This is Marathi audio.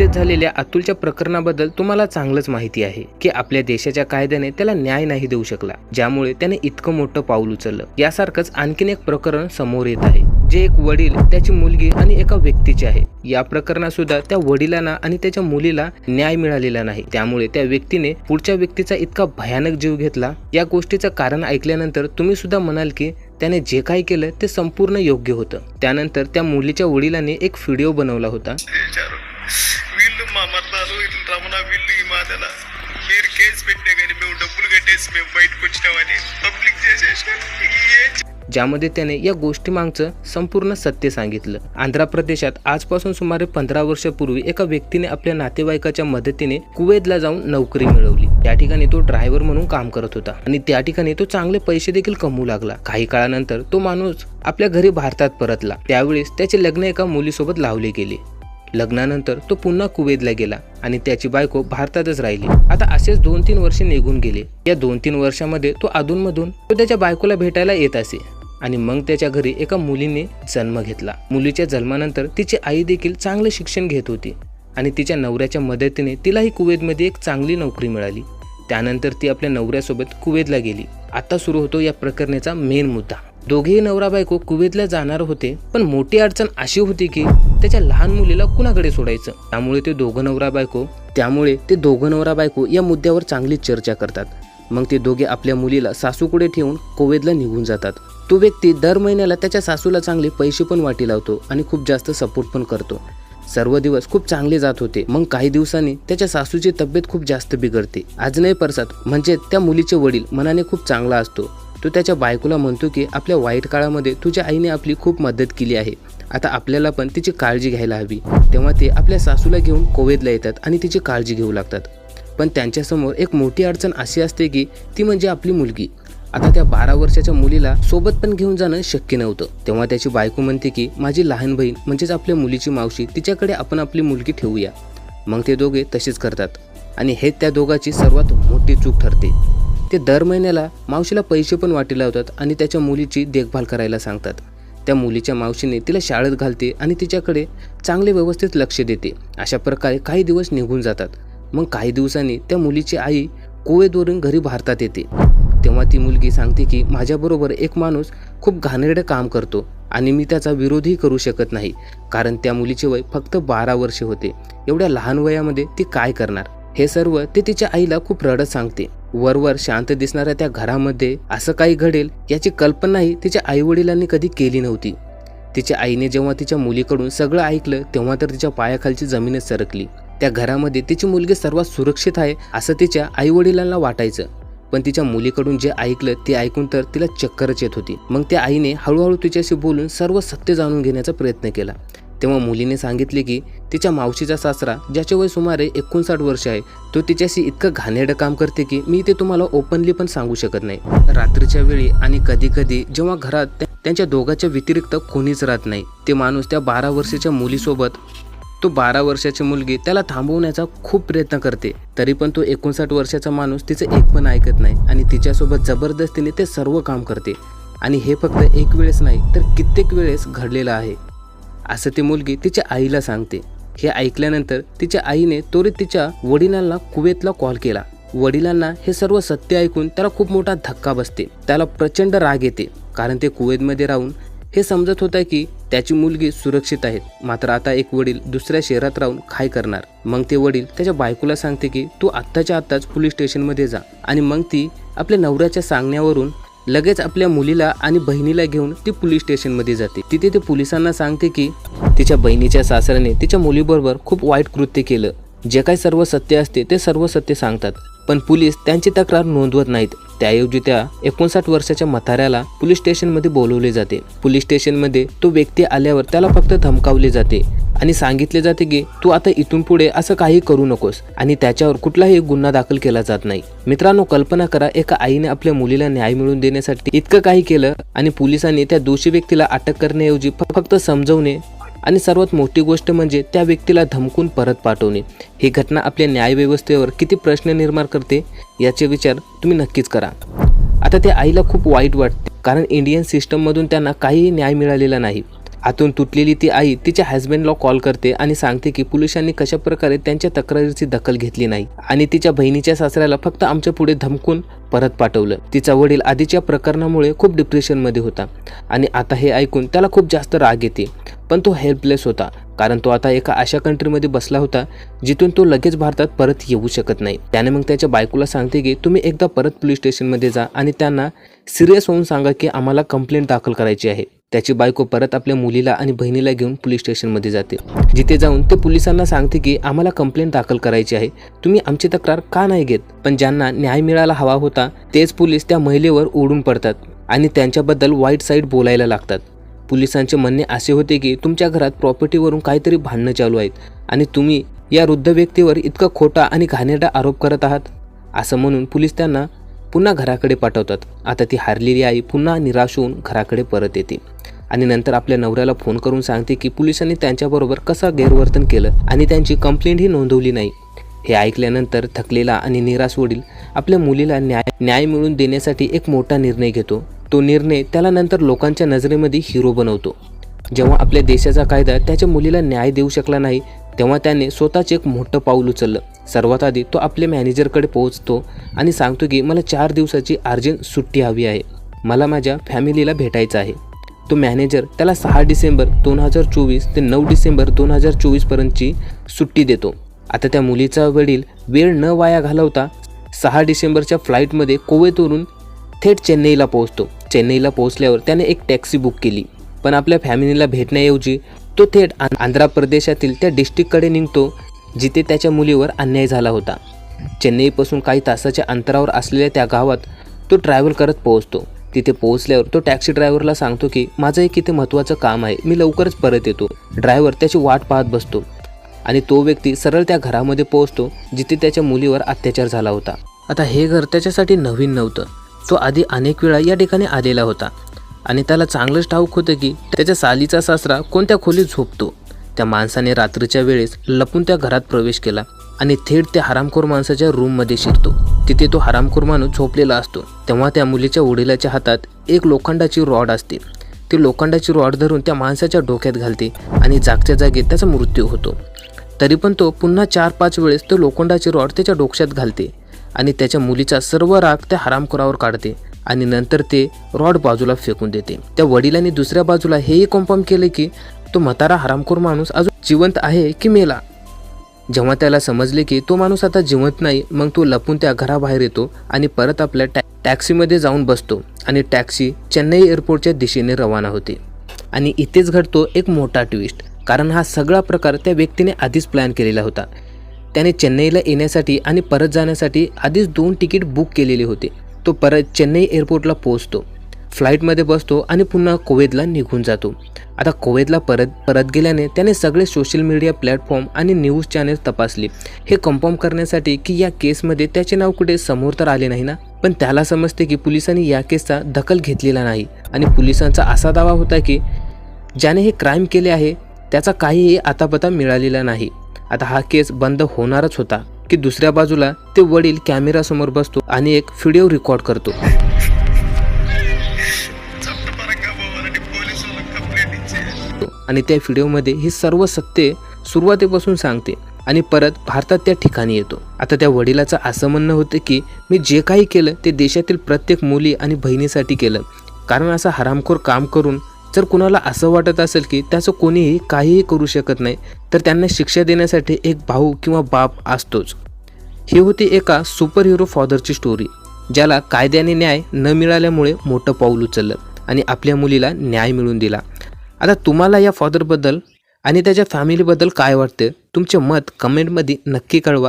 नुकतेच झालेल्या अतुलच्या प्रकरणाबद्दल तुम्हाला चांगलंच माहिती आहे की आपल्या देशाच्या कायद्याने त्याला न्याय नाही देऊ शकला ज्यामुळे त्याने इतकं मोठं पाऊल उचललं. यासारखंच आणखीन एक प्रकरण समोर येत आहे जे एक वडील त्याची मुलगी आणि एका व्यक्तीचे आहे. या प्रकरणात सुद्धा त्या वडिलांना आणि त्याच्या मुलीला न्याय मिळालेला नाही. त्यामुळे त्या व्यक्तीने पुढच्या व्यक्तीचा इतका भयानक जीव घेतला. या गोष्टीचं कारण ऐकल्यानंतर तुम्ही सुद्धा म्हणाल की त्याने जे काही केलं ते संपूर्ण योग्य होतं. त्यानंतर त्या मुलीच्या वडिलांनी एक व्हिडिओ बनवला होता. వీళ్ళు రమణ వీళ్ళు ఈ మాదల మీరు కేసు పెట్టినా కానీ మేము డబ్బులు కట్టేసి మేము బయటకు వచ్చినామని పబ్లిక్ చేసేసారు ఏం ज्यामध्ये त्याने या गोष्टीमागचं संपूर्ण सत्य सांगितलं आंध्र प्रदेशात आजपासून सुमारे पंधरा वर्षापूर्वी एका व्यक्तीने आपल्या नातेवाईकाच्या मदतीने कुवेतला जाऊन नोकरी मिळवली त्या ठिकाणी तो ड्रायव्हर म्हणून काम करत होता आणि त्या ठिकाणी तो चांगले पैसे देखील कमवू लागला काही काळानंतर तो माणूस आपल्या घरी भारतात परतला त्यावेळेस त्याचे लग्न एका मुलीसोबत लावले गेले लग्नानंतर तो पुन्हा कुवेतला गेला आणि त्याची बायको भारतातच राहिली. आता असेच दोन तीन वर्षे निघून गेले. या दोन तीन वर्षामध्ये तो अधूनमधून तो त्याच्या बायकोला भेटायला येत असे आणि मग त्याच्या घरी एका मुलीने जन्म घेतला. मुलीच्या जन्मानंतर तिची आई देखील चांगले शिक्षण घेत होती आणि तिच्या नवऱ्याच्या मदतीने तिलाही कुवेतमध्ये एक चांगली नोकरी मिळाली. त्यानंतर ती आपल्या नवऱ्यासोबत कुवेतला गेली. आता सुरू होतो या प्रकरणाचा मेन मुद्दा. दोघेही नवरा बायको कुवेतला जाणार होते पण मोठी अडचण अशी होती की त्याच्या लहान मुलीला कुणाकडे सोडायचं? त्यामुळे ते दोघं नवरा बायको त्यामुळे ते दोघं नवरा बायको या मुद्द्यावर चांगली चर्चा करतात. मग ते दोघे आपल्या मुलीला सासूकडे ठेवून कोवेदला निघून जातात. तो व्यक्ती दर महिन्याला त्याच्या सासूला चांगले पैसे पण वाटी लावतो आणि खूप जास्त सपोर्ट पण करतो. सर्व दिवस खूप चांगले जात होते. मग काही दिवसांनी त्याच्या सासूची तब्येत खूप जास्त बिघडते. आज नाही परसात म्हणजे त्या मुलीचे वडील मनाने खूप चांगला असतो. तो त्याच्या बायकोला म्हणतो की आपल्या वाईट काळामध्ये तुझ्या आईने आपली खूप मदत केली आहे. आता आपल्याला पण तिची काळजी घ्यायला हवी. तेव्हा ते आपल्या सासूला घेऊन कोवेतला येतात आणि तिची काळजी घेऊ लागतात. पण त्यांच्यासमोर एक मोठी अडचण अशी असते की ती म्हणजे आपली मुलगी. आता त्या बारा वर्षाच्या मुलीला सोबत पण घेऊन जाणं शक्य नव्हतं. तेव्हा त्याची बायको म्हणते की माझी लहान बहीण म्हणजेच आपल्या मुलीची मावशी तिच्याकडे आपण आपली मुलगी ठेवूया. मग ते दोघे तसेच करतात. आणि हे त्या दोघाची सर्वात मोठी चूक ठरते. ते दर महिन्याला मावशीला पैसे पण वाटी लावतात आणि त्याच्या मुलीची देखभाल करायला सांगतात. त्या मुलीच्या मावशीने तिला शाळेत घालते आणि तिच्याकडे चांगले व्यवस्थित लक्ष देते. अशा प्रकारे काही दिवस निघून जातात. मग काही दिवसांनी त्या मुलीची आई कोवेदवरून घरी भारतात येते. तेव्हा ती मुलगी सांगते की माझ्याबरोबर एक माणूस खूप घाणेरडं काम करतो आणि मी त्याचा विरोधही करू शकत नाही. कारण त्या मुलीचे वय फक्त बारा वर्षे होते. एवढ्या लहान वयामध्ये ती काय करणार? हे सर्व ते तिच्या आईला खूप रडत सांगते. वरवर शांत दिसणाऱ्या त्या घरामध्ये असं काही घडेल याची कल्पनाही तिच्या आई वडिलांनी कधी केली नव्हती. तिच्या आईने जेव्हा तिच्या मुलीकडून सगळं ऐकलं तेव्हा तर तिच्या पायाखालची जमीनच सरकली. त्या घरामध्ये तिची मुलगी सर्वात सुरक्षित आहे असं तिच्या आई वडिलांना वाटायचं. पण तिच्या मुलीकडून जे ऐकलं ते ऐकून तर तिला चक्करच येत होती. मग त्या आईने हळूहळू तिच्याशी बोलून सर्व सत्य जाणून घेण्याचा प्रयत्न केला. तेव्हा मुलीने सांगितले की तिच्या मावशीचा सासरा ज्याचे वय सुमारे एकोणसाठ वर्ष आहे तो तिच्याशी इतकं घाणेरडं काम करते की मी ते तुम्हाला ओपनली पण सांगू शकत नाही. रात्रीच्या वेळी आणि कधी कधी जेव्हा घरात त्यांच्या दोघांच्या व्यतिरिक्त कोणीच राहत नाही. ते माणूस त्या बारा वर्षाच्या मुलीसोबत तो बारा वर्षाची मुलगी त्याला थांबवण्याचा खूप प्रयत्न करते. तरी पण तो एकोणसाठ वर्षाचा माणूस तिचं एक पण ऐकत नाही आणि तिच्यासोबत जबरदस्तीने ते सर्व काम करते. आणि हे फक्त एक वेळेस नाही तर कित्येक वेळेस घडलेलं आहे. असं ती मुलगी तिच्या आईला सांगते. हे ऐकल्यानंतर तिच्या आईने त्वरित तिच्या वडिलांना कुवेतला कॉल केला. वडिलांना हे सर्व सत्य ऐकून त्याला खूप मोठा धक्का बसते. त्याला प्रचंड राग येते. कारण ते कुवेतमध्ये राहून हे समजत होतं की त्याची मुलगी सुरक्षित आहे. मात्र आता एक वडील दुसऱ्या शहरात राहून काय करणार. मग ते वडील त्याच्या बायकोला सांगते की तू आत्ताच्या आत्ताच पोलीस स्टेशनमध्ये जा आणि मग ती आपल्या नवऱ्याच्या सांगण्यावरून लगेच आपल्या मुलीला आणि बहिणीला घेऊन ती पोलीस स्टेशनमध्ये जाते. तिथे ते पोलिसांना सांगते की तिच्या बहिणीच्या सासऱ्याने तिच्या मुलीबरोबर खूप वाईट कृत्य केलं. जे काही सर्व सत्य असते ते सर्व सत्य सांगतात. पण पोलीस त्यांची तक्रार नोंदवत नाहीत. त्याऐवजी त्या एकोणसाठ वर्षाच्या म्हाताऱ्याला पोलीस स्टेशनमध्ये बोलवले जाते. पोलीस स्टेशनमध्ये तो व्यक्ती आल्यावर त्याला फक्त धमकावले जाते आणि सांगितले जाते की तू आता इथून पुढे असं काही करू नकोस आणि त्याच्यावर कुठलाही गुन्हा दाखल केला जात नाही. मित्रांनो कल्पना करा एका आईने आपल्या मुलीला न्याय मिळवून देण्यासाठी इतकं काही केलं आणि पोलिसांनी त्या दोषी व्यक्तीला अटक करण्याऐवजी फक्त समजवणे आणि सर्वात मोठी गोष्ट म्हणजे त्या व्यक्तीला धमकून परत पाठवणे. ही घटना आपल्या न्यायव्यवस्थेवर किती प्रश्न निर्माण करते याचे विचार तुम्ही नक्कीच करा. आता त्या आईला खूप वाईट वाटते कारण इंडियन सिस्टममधून त्यांना काहीही न्याय मिळालेला नाही. आतून तुटलेली ती आई तिच्या हजबंडला कॉल करते आणि सांगते की पोलिसांनी कशा प्रकारे त्यांच्या तक्रारीची दखल घेतली नाही. आणि तिच्या बहिणीच्या सासऱ्याला फक्त आमच्या पुढे धमकून परत पाठवलं. तिचा वडील आधीच्या प्रकरणामुळे खूप डिप्रेशनमध्ये होता. आणि आता हे ऐकून त्याला खूप जास्त राग येते. पण तो हेल्पलेस होता. कारण तो आता एका अशा कंट्रीमध्ये बसला होता जिथून तो लगेच भारतात परत येऊ शकत नाही. त्याने मग त्याच्या बायकोला सांगते की तुम्ही एकदा परत पोलीस स्टेशनमध्ये जा आणि त्यांना सिरियस होऊन सांगा की आम्हाला कंप्लेंट दाखल करायची आहे. त्याची बायको परत आपल्या मुलीला आणि बहिणीला घेऊन पोलीस स्टेशनमध्ये जाते. जिथे जाऊन ते पोलिसांना सांगते की आम्हाला कंप्लेंट दाखल करायची आहे. तुम्ही आमची तक्रार का नाही घेत? पण ज्यांना न्याय मिळायला हवा होता तेच पोलीस त्या महिलेवर ओढून पडतात आणि त्यांच्याबद्दल वाईट साईड बोलायला लागतात. पोलिसांचे म्हणणे असे होते की तुमच्या घरात प्रॉपर्टीवरून काहीतरी भांडणं चालू आहेत आणि तुम्ही या वृद्ध व्यक्तीवर इतका खोटा आणि घाणेरडा आरोप करत आहात? असं म्हणून पोलीस त्यांना पुन्हा घराकडे पाठवतात. आता ती हारलेली आई पुन्हा निराश होऊन घराकडे परत येते. आणि नंतर आपल्या नवऱ्याला फोन करून सांगते की पोलिसांनी त्यांच्याबरोबर कसं गैरवर्तन केलं आणि त्यांची कंप्लेंटही नोंदवली नाही. हे ऐकल्यानंतर थकलेला आणि निराश वडील आपल्या मुलीला न्याय न्याय मिळवून देण्यासाठी एक मोठा निर्णय घेतो. तो निर्णय त्याला नंतर लोकांच्या नजरेमध्ये हिरो बनवतो. जेव्हा आपल्या देशाचा कायदा त्याच्या मुलीला न्याय देऊ शकला नाही तेव्हा त्याने स्वतःच एक मोठं पाऊल उचललं. सर्वात आधी तो आपल्या मॅनेजरकडे पोहोचतो आणि सांगतो की मला चार दिवसाची अर्जंट सुट्टी हवी आहे. मला माझ्या फॅमिलीला भेटायचं आहे. तो मॅनेजर त्याला सहा डिसेंबर दोन हजार चोवीस ते नऊ डिसेंबर दोन हजार चोवीसपर्यंतची सुट्टी देतो. आता त्या मुलीचा वडील वेळ न वाया घालवता सहा डिसेंबरच्या फ्लाईटमध्ये कोवेतवरून थेट चेन्नईला पोहोचतो. चेन्नईला पोहोचल्यावर त्याने एक टॅक्सी बुक केली. पण आपल्या फॅमिलीला भेटण्याऐवजी तो थेट आंध्र प्रदेशातील त्या डिस्ट्रिक्टकडे निघतो. जिथे त्याच्या मुलीवर अन्याय झाला होता. चेन्नईपासून काही तासाच्या अंतरावर असलेल्या त्या गावात तो ट्रॅव्हल करत पोहोचतो. तिथे पोहोचल्यावर तो टॅक्सी ड्रायव्हरला सांगतो की माझं एक इथे महत्त्वाचं काम आहे. मी लवकरच परत येतो. ड्रायव्हर त्याची वाट पाहत बसतो आणि तो व्यक्ती सरळ त्या घरामध्ये पोहोचतो जिथे त्याच्या मुलीवर अत्याचार झाला होता. आता हे घर त्याच्यासाठी नवीन नव्हतं. तो आधी अनेक वेळा या ठिकाणी आलेला होता आणि त्याला चांगलंच ठाऊक होतं की त्याच्या सालीचा सासरा कोणत्या खोलीत झोपतो. त्या माणसाने रात्रीच्या वेळेस लपून त्या घरात प्रवेश केला आणि थेट त्या हरामखोर माणसाच्या रूममध्ये शिरतो. तिथे तो हरामखोर माणूस झोपलेला असतो. तेव्हा त्या मुलीच्या वडिलाच्या हातात एक लोखंडाची रॉड असते. ती लोखंडाची रॉड धरून त्या माणसाच्या डोक्यात घालते आणि जागच्या जागी त्याचा मृत्यू होतो. तरी पण तो पुन्हा चार पाच वेळेस तो लोखंडाची रॉड त्याच्या डोक्यात घालते आणि त्याच्या मुलीचा सर्व राग त्या हरामखोरावर काढते आणि नंतर ते रॉड बाजूला फेकून देते. त्या वडिलांनी दुसऱ्या बाजूला हेही कन्फर्म केले की तो म्हातारा हरामखोर माणूस अजून जिवंत आहे की मेला? जेव्हा त्याला समजले की तो माणूस आता जिवंत नाही मग तो लपून त्या घराबाहेर येतो आणि परत आपल्या टॅ टॅक्सीमध्ये जाऊन बसतो आणि टॅक्सी चेन्नई एअरपोर्टच्या दिशेने रवाना होते. आणि इथेच घडतो एक मोठा ट्विस्ट कारण हा सगळा प्रकार त्या व्यक्तीने आधीच प्लॅन केलेला होता. त्याने चेन्नईला येण्यासाठी आणि परत जाण्यासाठी आधीच दोन तिकीट बुक केलेले होते. तो परत चेन्नई एअरपोर्टला पोहोचतो. फ्लाईटमध्ये बसतो आणि पुन्हा कोवेदला निघून जातो. आता कोवेदला परत परत गेल्याने त्याने सगळे सोशल मीडिया प्लॅटफॉर्म आणि न्यूज चॅनेल तपासले. हे कन्फर्म करण्यासाठी की या केसमध्ये त्याचे नाव कुठे समोर तर आले नाही ना? पण त्याला समजते की पोलिसांनी या केसचा दखल घेतलेला नाही. आणि पोलिसांचा असा दावा होता की ज्याने हे क्राईम केले आहे त्याचा काहीही आतापता मिळालेला नाही. आता हा केस बंद होणारच होता की दुसऱ्या बाजूला ते वडील कॅमेरासमोर बसतो आणि एक व्हिडिओ रेकॉर्ड करतो. आणि त्या व्हिडिओमध्ये हे सर्व सत्य सुरुवातीपासून सांगते आणि परत भारतात त्या ठिकाणी येतो. आता त्या वडिलाचं असं म्हणणं होतं की मी जे काही केलं ते देशातील प्रत्येक मुली आणि बहिणीसाठी केलं. कारण असं हरामखोर काम करून जर कुणाला असं वाटत असेल की त्याचं कोणीही काहीही करू शकत नाही तर त्यांना शिक्षा देण्यासाठी एक भाऊ किंवा बाप असतोच. ही होती एका सुपर हिरो फादरची स्टोरी ज्याला कायद्याने न्याय न मिळाल्यामुळे मोठं पाऊल उचललं आणि आपल्या मुलीला न्याय मिळून दिला. आता तुम्हाला या फादरबद्दल आणि त्याच्या फॅमिलीबद्दल काय वाटते? तुमचे मत कमेंटमध्ये नक्की कळवा.